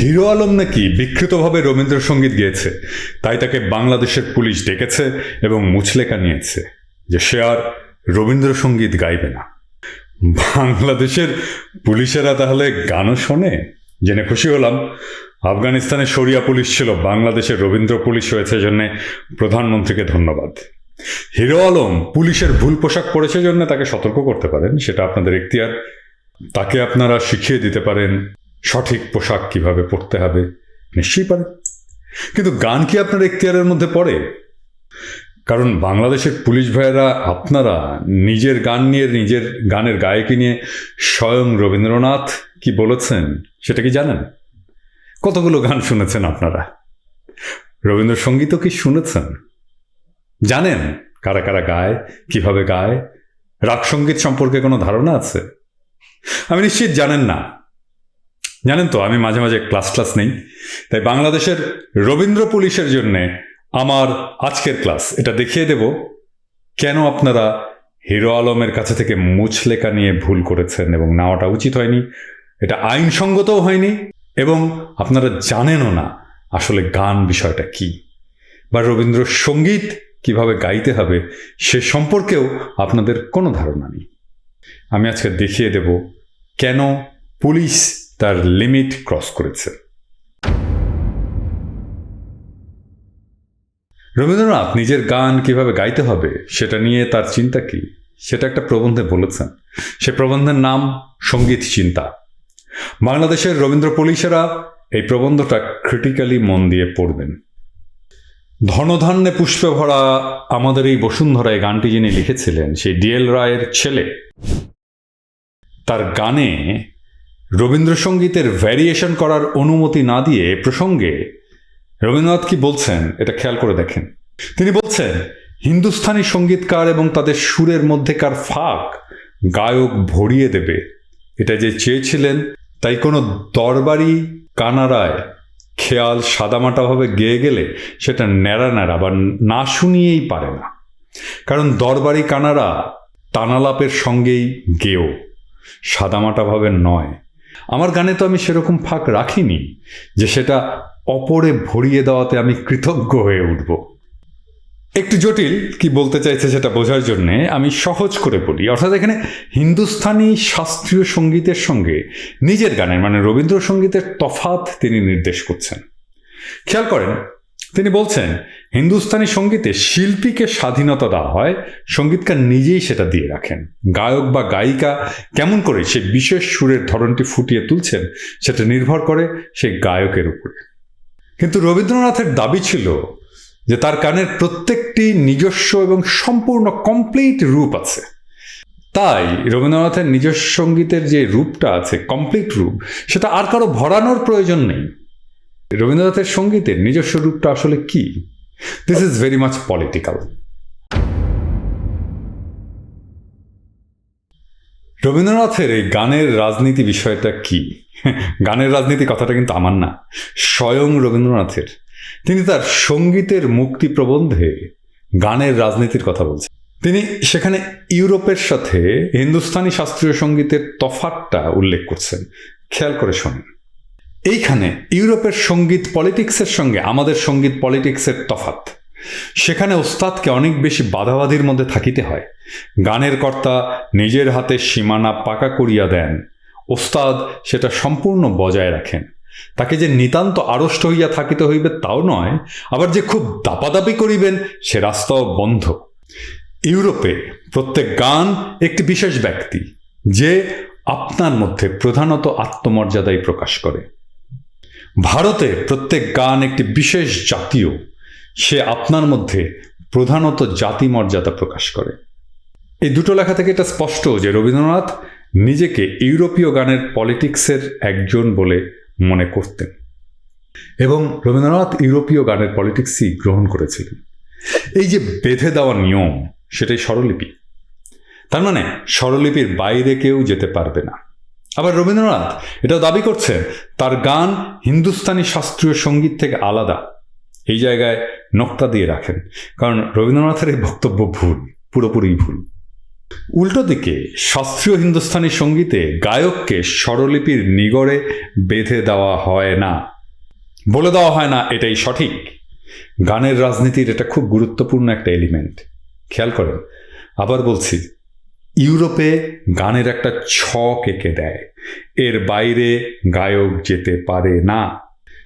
Hero Alam নাকি বিকৃতভাবে রবীন্দ্রসঙ্গীত গেয়েছে, তাই তাকে বাংলাদেশের পুলিশ ডেকেছে এবং মুচলেকা নিয়েছে যে সে আর রবীন্দ্রসঙ্গীত গাইবে না। বাংলাদেশের পুলিশেরা তাহলে গানও শোনে? জেনে খুশি হলাম। আফগানিস্তানে শরিয়া পুলিশ ছিল বাংলাদেশের রবীন্দ্র পুলিশ হয়েছে জন্য প্রধানমন্ত্রীকে ধন্যবাদ। হিরো আলম পুলিশের ভুল পোশাক পরেছে জন্য তাকে সতর্ক করতে পারেন, সেটা আপনাদের এখতিয়ার। তাকে আপনারা শিখিয়ে দিতে পারেন। সঠিক পোশাক কীভাবে পরতে হবে? নিশ্চয়ই পারে। কিন্তু গান কি আপনার এখতিয়ারের মধ্যে পড়ে? কারণ বাংলাদেশের পুলিশ ভাইয়েরা আপনারা নিজের গান নিয়ে, নিজের গানের গায়কি নিয়ে স্বয়ং রবীন্দ্রনাথ কি বলেছেন সেটা কি জানেন? কতগুলো গান শুনেছেন আপনারা? রবীন্দ্রসঙ্গীতও কি শুনেছেন? জানেন কারা কারা গায়, কীভাবে গায়? রাগ সংগীত সম্পর্কে কোনো ধারণা আছে? আমি নিশ্চিত জানেন না। জানেন তো, আমি মাঝে মাঝে ক্লাস ক্লাস নেই। তাই বাংলাদেশের রবীন্দ্র পুলিশের জন্যে আমার আজকের ক্লাস। এটা দেখিয়ে দেব, কেন আপনারা হিরো আলমের কাছে থেকে মুচলেকা নিয়ে ভুল করেছেন এবং নেওয়াটা উচিত হয়নি। এটা আইনসঙ্গতও হয়নি এবং আপনারা জানেনও না আসলে গান বিষয়টা কি। বা রবীন্দ্রসঙ্গীত কীভাবে গাইতে হবে সে সম্পর্কেও আপনাদের কোনো ধারণা নেই। আমি আজকে দেখিয়ে দেব, কেন পুলিশ তার লিমিট ক্রস করেছে। রবীন্দ্রনাথ নিজের গান কীভাবে গাইতে হবে সেটা নিয়ে তার চিন্তা কি? সেটা একটা প্রবন্ধে বলেছেন। সে প্রবন্ধের নাম সংগীত চিন্তা। বাংলাদেশের রবীন্দ্র পুলিশেরা এই প্রবন্ধটা ক্রিটিক্যালি মন দিয়ে পড়বেন। ধনধান্যে পুষ্পে ভরা আমাদের এই বসুন্ধরা এই গানটি যিনি লিখেছিলেন, সেই ডিএল রায়ের ছেলে, তার গানে রবীন্দ্রসঙ্গীতের ভ্যারিয়েশন করার অনুমতি না দিয়ে প্রসঙ্গে রবীন্দ্রনাথ কি বলছেন এটা খেয়াল করে দেখেন। তিনি বলছেন হিন্দুস্থানি সঙ্গীতকার এবং তাদের সুরের মধ্যেকার ফাঁক গায়ক ভরিয়ে দেবে। এটা যে চেয়েছিলেন, তাই কোনো দরবারি কানারায় খেয়াল সাদামাটাভাবে গেয়ে গেলে সেটা ন্যাড়া ন্যাড়া বা না শুনিয়েই পারে না। কারণ দরবারি কানারা টানালাপের সঙ্গেই গেও সাদামাটাভাবে নয়। আমার গানে তো আমি সেরকম ফাঁক রাখিনি যে সেটা অপরে ভরিয়ে দেওয়াতে আমি কৃতজ্ঞ হয়ে উঠব। একটু জটিল কি বলতে চাইছে সেটা বোঝার জন্যে আমি সহজ করে বলি। অর্থাৎ এখানে হিন্দুস্থানি শাস্ত্রীয় সঙ্গীতের সঙ্গে নিজের গানের মানে রবীন্দ্রসঙ্গীতের তফাত তিনি নির্দেশ করছেন। খেয়াল করেন তিনি বলছেন, হিন্দুস্তানি সঙ্গীতে শিল্পীকে স্বাধীনতা দেওয়া হয়, সঙ্গীতকার নিজেই সেটা দিয়ে রাখেন। গায়ক বা গায়িকা কেমন করে সে বিশেষ সুরের ধরনটি ফুটিয়ে তুলছেন, সেটা নির্ভর করে সেই গায়কের উপরে। কিন্তু রবীন্দ্রনাথের দাবি ছিল যে তার গানের প্রত্যেকটি নিজস্ব এবং সম্পূর্ণ কমপ্লিট রূপ আছে। তাই রবীন্দ্রনাথের নিজস্ব সঙ্গীতের যে রূপটা আছে কমপ্লিট রূপ, সেটা আর কারও ভরানোর প্রয়োজন নেই। রবীন্দ্রনাথের সঙ্গীতের নিজস্ব রূপটা আসলে কি? This is very much political রবীন্দ্রনাথের এই গানের রাজনীতি বিষয়টা কি? গানের রাজনীতি কথাটা কিন্তু আমার না। স্বয়ং রবীন্দ্রনাথের। তিনি তার সঙ্গীতের মুক্তি প্রবন্ধে গানের রাজনীতির কথা বলছেন। তিনি সেখানে ইউরোপের সাথে হিন্দুস্তানি শাস্ত্রীয় সঙ্গীতের তফাতটা উল্লেখ করছেন। খেয়াল করে শোনেন। এইখানে ইউরোপের সংগীত পলিটিক্সের সঙ্গে আমাদের সংগীত পলিটিক্সের তফাত সেখানে ওস্তাদকে অনেক বেশি বাধাবাধির মধ্যে থাকিতে হয়। গানের কর্তা নিজের হাতে সীমানা পাকা করিয়া দেন। ওস্তাদ সেটা সম্পূর্ণ বজায় রাখেন। তাকে যে নিতান্ত আড়ষ্ট হইয়া থাকিতে হইবে তাও নয়, আবার যে খুব দাপাদাপি করিবেন সে রাস্তাও বন্ধ। ইউরোপে প্রত্যেক গান একটি বিশেষ ব্যক্তি, যে আপনার মধ্যে প্রধানত আত্মমর্যাদাই প্রকাশ করে। ভারতে প্রত্যেক গান একটি বিশেষ জাতীয়। সে আপনার মধ্যে প্রধানত জাতি মর্যাদা প্রকাশ করে। এই দুটো লেখা থেকে এটা স্পষ্ট যে রবীন্দ্রনাথ নিজেকে ইউরোপীয় গানের পলিটিক্সের একজন বলে মনে করতেন। এবং রবীন্দ্রনাথ ইউরোপীয় গানের পলিটিক্সই গ্রহণ করেছিলেন। এই যে বেঁধে দেওয়া নিয়ম, সেটাই স্বরলিপি। তার মানে স্বরলিপির বাইরে কেউ যেতে পারবে না। আবার রবীন্দ্রনাথ এটাও দাবি করছেন তার গান হিন্দুস্তানি শাস্ত্রীয় সংগীত থেকে আলাদা। এই জায়গায় নোক্তা দিয়ে রাখেন, কারণ রবীন্দ্রনাথের এই বক্তব্য ভুল, পুরোপুরি ভুল। উল্টো দিকে, শাস্ত্রীয় হিন্দুস্তানি সঙ্গীতে গায়ককে স্বরলিপির নিগড়ে বেঁধে দেওয়া হয় না। বলে দেওয়া হয় না, এটাই সঠিক। গানের রাজনীতির এটা খুব গুরুত্বপূর্ণ একটা এলিমেন্ট খেয়াল করেন, আবার বলছি ইউরোপে গানের একটা ছক এঁকে দেয়। এর বাইরে গায়ক যেতে পারে না।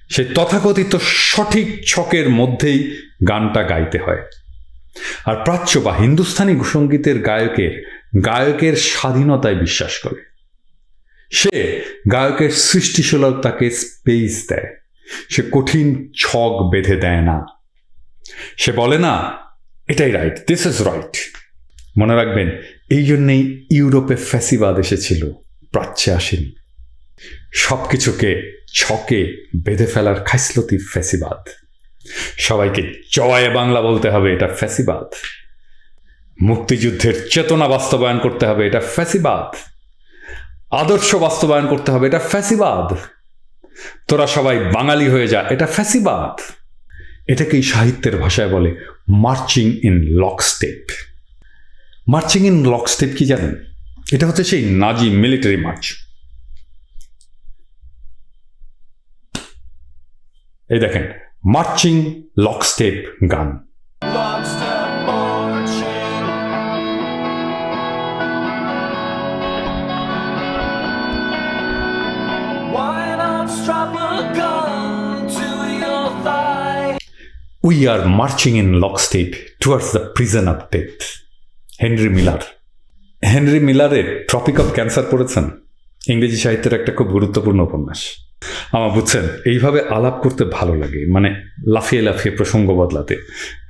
সে তথাকথিত সঠিক ছকের মধ্যেই গানটা গাইতে হয়। আর প্রাচ্য বা হিন্দুস্তানি সঙ্গীতের গায়কের গায়কের স্বাধীনতায় বিশ্বাস করে। সে গায়কের সৃষ্টিশীলতাকে স্পেস দেয়। সে কঠিন ছক বেঁধে দেয় না। সে বলে, না, এটাই রাইট দিস ইজ রাইট মনে রাখবেন এই জন্যেই ইউরোপে ফ্যাসিবাদ এসেছিল, প্রাচ্যে আসেনি। সব কিছুকে ছকে বেঁধে ফেলার খাইসলতি ফ্যাসিবাদ। সবাইকে জয় বাংলা বলতে হবে, এটা ফ্যাসিবাদ। মুক্তিযুদ্ধের চেতনা বাস্তবায়ন করতে হবে, এটা ফ্যাসিবাদ। আদর্শ বাস্তবায়ন করতে হবে, এটা ফ্যাসিবাদ। তোরা সবাই বাঙালি হয়ে যা, এটা ফ্যাসিবাদ। এটাকেই সাহিত্যের ভাষায় বলে marching in lockstep marching in lockstep কি জানেন? এটা হচ্ছে সেই নাজি মিলিটারি মার্চ এই দেখেন মার্চিং লক স্টেপ গান। Lockstep marching. Why not strap a gun to your Henry Miller. Henry মিলারের tropic of cancer পড়েছেন। ইংরেজি সাহিত্যের একটা খুব গুরুত্বপূর্ণ উপন্যাস। আমার বুঝছেন, এইভাবে আলাপ করতে ভালো লাগে মানে লাফিয়ে লাফিয়ে প্রসঙ্গ বদলাতে।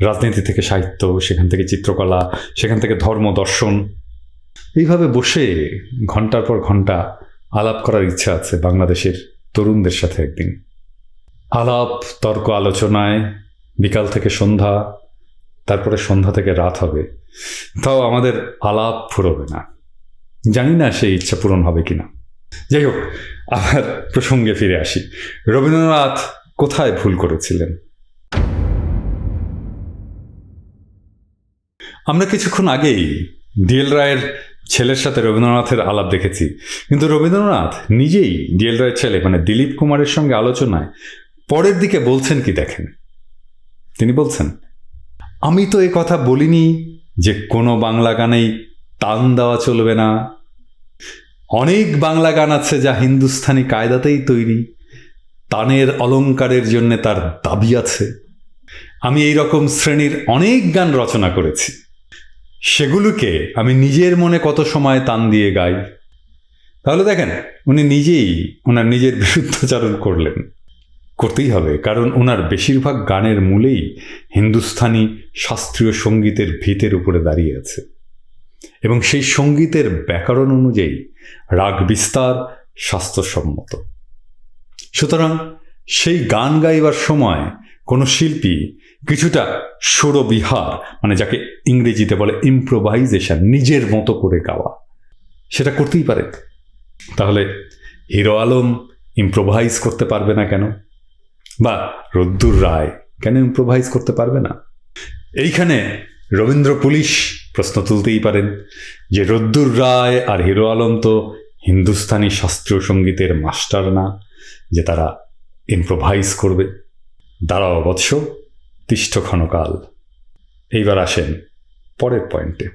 রাজনীতি থেকে সাহিত্য, সেখান থেকে চিত্রকলা, সেখান থেকে ধর্ম, দর্শন। এইভাবে বসে ঘণ্টার পর ঘণ্টা আলাপ করার ইচ্ছা আছে বাংলাদেশের তরুণদের সাথে একদিন। আলাপ, তর্ক, আলোচনায়, বিকাল থেকে সন্ধ্যা তারপরে সন্ধ্যা থেকে রাত হবে। তাও আমাদের আলাপ ফুরবে না। জানি না সেই ইচ্ছা পূরণ হবে কিনা। যাই হোক, আবার প্রসঙ্গে ফিরে আসি। রবীন্দ্রনাথ কোথায় ভুল করেছিলেন? আমরা কিছুক্ষণ আগেই ডিএল রায়ের ছেলের সাথে রবীন্দ্রনাথের আলাপ দেখেছি। কিন্তু রবীন্দ্রনাথ নিজেই ডিএল রায়ের ছেলে মানে দিলীপ কুমারের সঙ্গে আলোচনায় পরের দিকে বলছেন কি দেখেন? তিনি বলছেন আমি তো এ কথা বলিনি যে কোনো বাংলা গানেই তান দেওয়া চলবে না। অনেক বাংলা গান আছে যা হিন্দুস্থানি কায়দাতেই তৈরি। তানের অলঙ্কারের জন্য তার দাবি আছে। আমি এই রকম শ্রেণির অনেক গান রচনা করেছি। সেগুলোকে আমি নিজের মনে কত সময় তান দিয়ে গাই। তাহলে দেখেন, উনি নিজেই ওনার নিজের বিরুদ্ধাচরণ করলেন। করতেই হবে, কারণ ওনার বেশিরভাগ গানের মূলেই হিন্দুস্থানি শাস্ত্রীয় সঙ্গীতের ভিতের উপরে দাঁড়িয়ে আছে। এবং সেই সঙ্গীতের ব্যাকরণ অনুযায়ী রাগ বিস্তার স্বাস্থ্যসম্মত। সুতরাং সেই গান গাইবার সময় কোনো শিল্পী কিছুটা সুরবিহার মানে যাকে ইংরেজিতে বলে ইম্প্রোভাইজেশন নিজের মতো করে গাওয়া, সেটা করতেই পারে। তাহলে হিরো আলম ইম্প্রোভাইজ করতে পারবে না কেন? বা রদ্দুর রায় কেন ইম্প্রোভাইজ করতে পারবে না? এইখানে রবীন্দ্র পুলিশ প্রশ্ন তুলতেই পারেন যে রদ্দুর রায় আর হিরো আলম তো হিন্দুস্তানি শাস্ত্রীয় সঙ্গীতের মাস্টার না, যে তারা ইম্প্রোভাইজ করবে। দাঁড়াও বৎস তিষ্ঠ ক্ষণকাল। এইবার আসেন পরের পয়েন্টে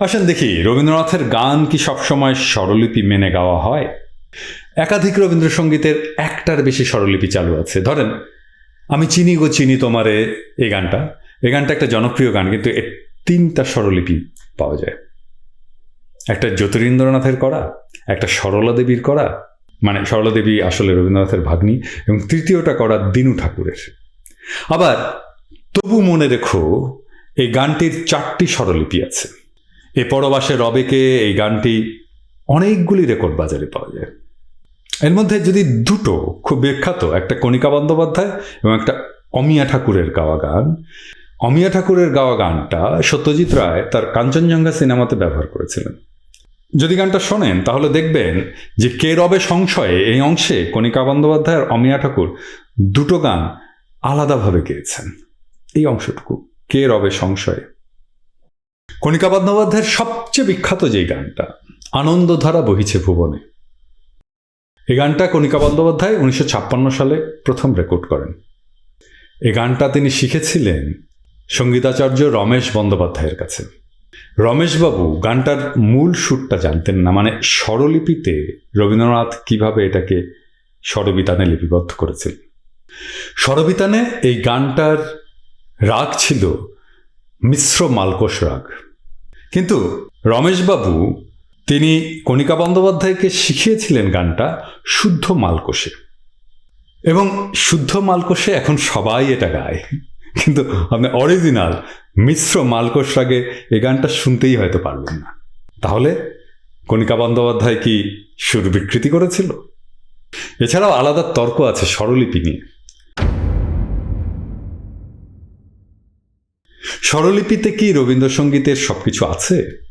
আসেন দেখি, রবীন্দ্রনাথের গান কি সবসময় স্বরলিপি মেনে গাওয়া হয়? একাধিক রবীন্দ্রসঙ্গীতের একটার বেশি স্বরলিপি চালু আছে। ধরেন, আমি চিনি গো চিনি তোমারে এই গানটা। এই গানটা একটা জনপ্রিয় গান, কিন্তু এর তিনটা স্বরলিপি পাওয়া যায়। একটা জ্যোতিরিন্দ্রনাথের করা, একটা সরলা দেবীর করা মানে সরলা দেবী আসলে রবীন্দ্রনাথের ভাগ্নি, এবং তৃতীয়টা করা দিনু ঠাকুরের। আবার, তবু মনে রেখো, এই গানটির চারটি স্বরলিপি আছে। এ পরবাসে রবেকে এই গানটি অনেকগুলি রেকর্ড বাজারে পাওয়া যায়। এর মধ্যে যদি দুটো খুব বিখ্যাত, একটা কণিকা বন্দ্যোপাধ্যায় এবং একটা অমিয়া ঠাকুরের গাওয়া গান, অমিয়া ঠাকুরের গাওয়া গানটা সত্যজিৎ রায় তার কাঞ্চনজঙ্ঘা সিনেমাতে ব্যবহার করেছিলেন। যদি গানটা শোনেন, তাহলে দেখবেন যে কে রবে সংশয়ে এই অংশে কণিকা বন্দ্যোপাধ্যায় আর অমিয়া ঠাকুর দুটো গান আলাদাভাবে গেয়েছেন। এই অংশটুকু, কে রবে সংশয়ে। কণিকা বন্দ্যোপাধ্যায়ের সবচেয়ে বিখ্যাত যে গানটা, আনন্দধারা বহিছে ভুবনে। এই গানটা কণিকা বন্দ্যোপাধ্যায় উনিশশো ছাপ্পান্ন সালে প্রথম রেকর্ড করেন। এই গানটা তিনি শিখেছিলেন সঙ্গীতাচার্য রমেশ বন্দ্যোপাধ্যায়ের কাছে। রমেশবাবু গানটার মূল সুরটা জানতেন না মানে স্বরলিপিতে রবীন্দ্রনাথ কীভাবে এটাকে স্বরবিতানে লিপিবদ্ধ করেছিলেন। স্বরবিতানে এই গানটার রাগ ছিল মিশ্র মালকোষ রাগ। কিন্তু রমেশবাবু তিনি কণিকা বন্দ্যোপাধ্যায়কে শিখিয়েছিলেন গানটা শুদ্ধ মালকোষে। এবং শুদ্ধ মালকোষে এখন সবাই এটা গায়। কিন্তু আপনি অরিজিনাল, মিশ্র মালকোষ রাগে এই গানটা শুনতেই হয়তো পারবেন না। তাহলে কণিকা বন্দ্যোপাধ্যায় কি সুর বিকৃতি করেছিল? এছাড়াও আলাদা তর্ক আছে স্বরলিপি নিয়ে। স্বরলিপিতে কি রবীন্দ্রসঙ্গীতের সবকিছু আছে?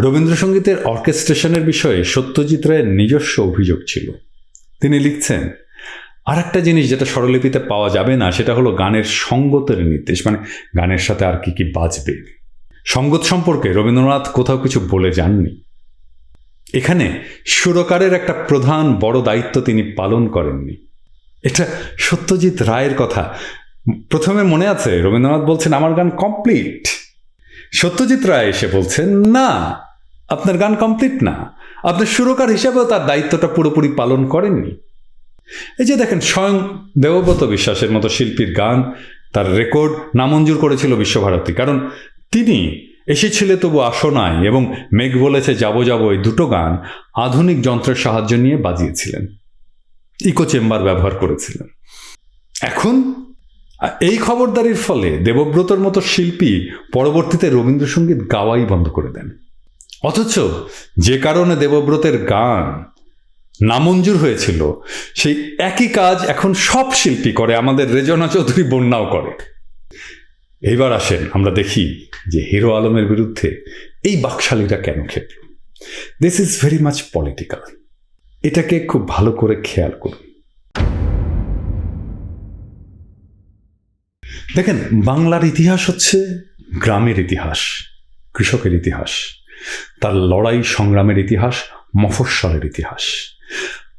রবীন্দ্রসঙ্গীতের অর্কেস্ট্রেশনের বিষয়ে সত্যজিৎ রায়ের নিজস্ব অভিযোগ ছিল। তিনি লিখছেন আর একটা জিনিস যেটা স্বরলিপিতে পাওয়া যাবে না, সেটা হলো গানের সঙ্গতের নির্দেশ। মানে গানের সাথে আর কি কি বাজবে? সঙ্গত সম্পর্কে রবীন্দ্রনাথ কোথাও কিছু বলে যাননি। এখানে সুরকারের একটা প্রধান বড় দায়িত্ব তিনি পালন করেননি। এটা সত্যজিৎ রায়ের কথা। প্রথমে মনে আছে, রবীন্দ্রনাথ বলছেন, আমার গান কমপ্লিট। সত্যজিৎ রায় এসে বলছেন, না। আপনার গান কমপ্লিট না। আপনার সুরকার হিসাবেও তার দায়িত্বটা পুরোপুরি পালন করেননি। এই যে দেখেন, স্বয়ং দেবব্রত বিশ্বাসের মতো শিল্পীর গান তার রেকর্ড নামঞ্জুর করেছিল বিশ্বভারতী। কারণ তিনি এসেছিলে তবু আসনায় এবং মেঘ বলেছে, যাব যাব, এই দুটো গান আধুনিক যন্ত্রের সাহায্য নিয়ে বাজিয়েছিলেন। ইকো চেম্বার ব্যবহার করেছিলেন। এখন, এই খবরদারির ফলে দেবব্রতর মতো শিল্পী পরবর্তীতে রবীন্দ্রসঙ্গীত গাওয়াই বন্ধ করে দেন। অথচ যে কারণে দেবব্রতের গান নামঞ্জুর হয়েছিল, সেই একই কাজ এখন সব শিল্পী করে, আমাদের রেজনা চৌধুরী বন্যাও করে। এইবার আসেন, আমরা দেখি যে হিরো আলমের বিরুদ্ধে এই বাকশালীরা কেন খেপল this is very much political এটাকে খুব ভালো করে খেয়াল করুন। দেখেন, বাংলার ইতিহাস হচ্ছে গ্রামের ইতিহাস, কৃষকের ইতিহাস। তার লড়াই সংগ্রামের ইতিহাস, মফস্বলের ইতিহাস।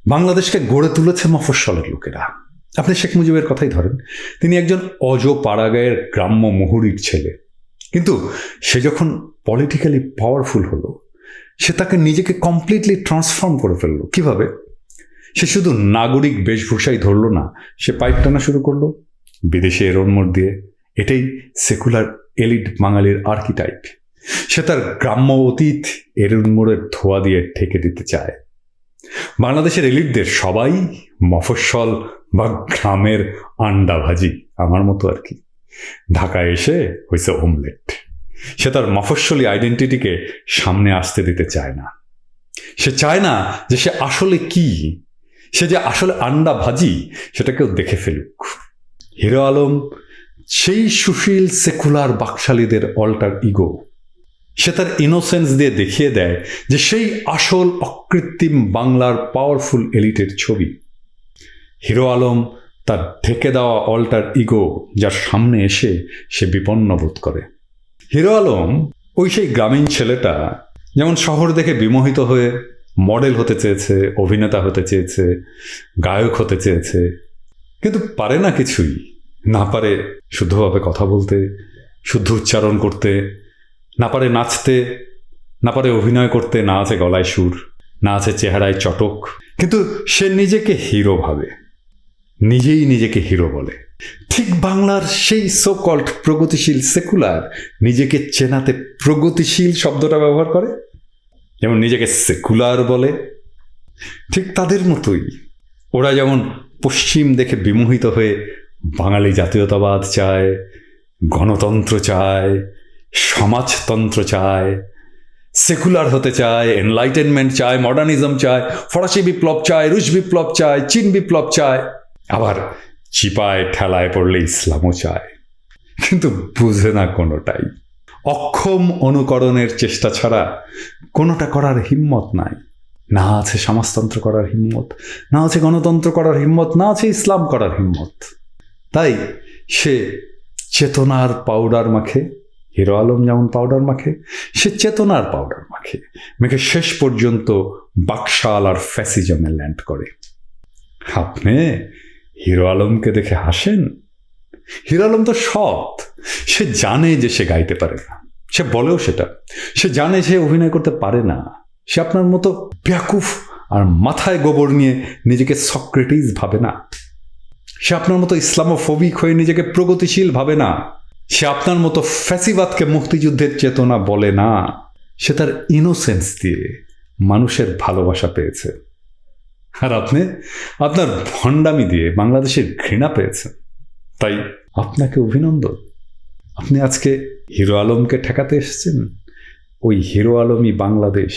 বাংলাদেশকে গড়ে তুলেছে মফস্বলের লোকেরা। আপনি শেখ মুজিবের কথাই ধরেন, তিনি একজন অজ পাড়াগায়ের গ্রাম্য মুহুরির ছেলে। কিন্তু সে যখন পলিটিক্যালি পাওয়ারফুল হলো, সে তাকে নিজেকে কমপ্লিটলি ট্রান্সফর্ম করে ফেলল। কীভাবে? সে শুধু নাগরিক বেশভূষাই ধরলো না, সে পাইপ টানা শুরু করল, বিদেশে এরোনমোড় দিয়ে। এটাই সেকুলার এলিট বাঙালির আর্কিটাইপ সে তার গ্রাম্য অতীত এরোনমোড়ের ধোয়া দিয়ে ঠেকে দিতে চায়। বাংলাদেশের এলিটদের সবাই মফস্বল বা গ্রামের আন্ডা ভাজি আমার মতো আর কি। ঢাকায় এসে হয়েছে ওমলেট সে তার মফস্বলী আইডেন্টিটিকে সামনে আসতে দিতে চায় না। সে চায় না যে সে আসলে কি। সে যে আসলে আন্ডা ভাজি সেটা কেউ দেখে ফেলুক। হিরো আলম, সেই সুশীল সেকুলার বাকশালীদের অল্টার ইগো সে তার ইনোসেন্স দিয়ে দেখিয়ে দেয় যে সেই আসল অকৃত্রিম বাংলার পাওয়ারফুল এলিটের ছবি। হিরো আলম তার ঢেকে দেওয়া অল্টার ইগো যার সামনে এসে সে বিপন্ন বোধ করে। হিরো আলম ওই সেই গ্রামীণ ছেলেটা যেমন শহর দেখে বিমোহিত হয়ে মডেল হতে চেয়েছে, অভিনেতা হতে চেয়েছে, গায়ক হতে চেয়েছে, কিন্তু পারে না কিছুই। না পারে শুদ্ধভাবে কথা বলতে, শুদ্ধ উচ্চারণ করতে না পারে নাচতে, না পারে অভিনয় করতে, না আছে গলায় সুর, না আছে চেহারায় চটক। কিন্তু সে নিজেকে হিরো ভাবে। নিজেই নিজেকে হিরো বলে। ঠিক বাংলার সেই সো কল্ড প্রগতিশীল সেকুলার নিজেকে চেনাতে প্রগতিশীল শব্দটা ব্যবহার করে? যেমন নিজেকে সেকুলার বলে। ঠিক তাদের মতোই। ওরা যেমন পশ্চিম দেখে বিমোহিত হয়ে বাঙালি জাতীয়তাবাদ চায়, গণতন্ত্র চায় সমাজতন্ত্র চায় সেকুলার হতে চায় এনলাইটেনমেন্ট চায় মডার্নিজম চায়, ফরাসি বিপ্লব চায়, রুশ বিপ্লব চায়, চীন বিপ্লব চায়, আবার চিপায় ঠেলায় পড়লে ইসলামও চায়। কিন্তু বুঝে না কোনোটাই। অক্ষম অনুকরণের চেষ্টা ছাড়া কোনোটা করার হিম্মত নাই। না আছে সমাজতন্ত্র করার হিম্মত, না আছে গণতন্ত্র করার হিম্মত, না আছে ইসলাম করার হিম্মত। তাই সে চেতনার পাউডার মাখে হিরো আলম যেমন পাউডার মাখে, সে চেতনার পাউডার মাখে। মেখে শেষ পর্যন্ত বাকশাল আর ফ্যাসিজমে ল্যান্ড করে। আপনি হিরো আলমকে দেখে হাসেন? হিরো আলম তো সৎ। সে জানে যে সে গাইতে পারে না। সে বলেও সেটা। সে জানে সে অভিনয় করতে পারে না। সে আপনার মতো ব্যাকুফ আর মাথায় গোবর নিয়ে নিজেকে সক্রেটিস ভাবে না। সে আপনার মতো ইসলামোফোবিক হয়ে নিজেকে প্রগতিশীল ভাবে না। সে আপনার মতো ফ্যাসিবাদকে মুক্তিযুদ্ধের চেতনা বলে না। সে তার ইনোসেন্স দিয়ে মানুষের ভালোবাসা পেয়েছে। আর আপনি, আপনার ভণ্ডামি দিয়ে বাংলাদেশের ঘৃণা পেয়েছেন তাই আপনাকে অভিনন্দন। আপনি আজকে হিরো আলমকে ঠেকাতে এসেছেন? ওই হিরো আলমই বাংলাদেশ।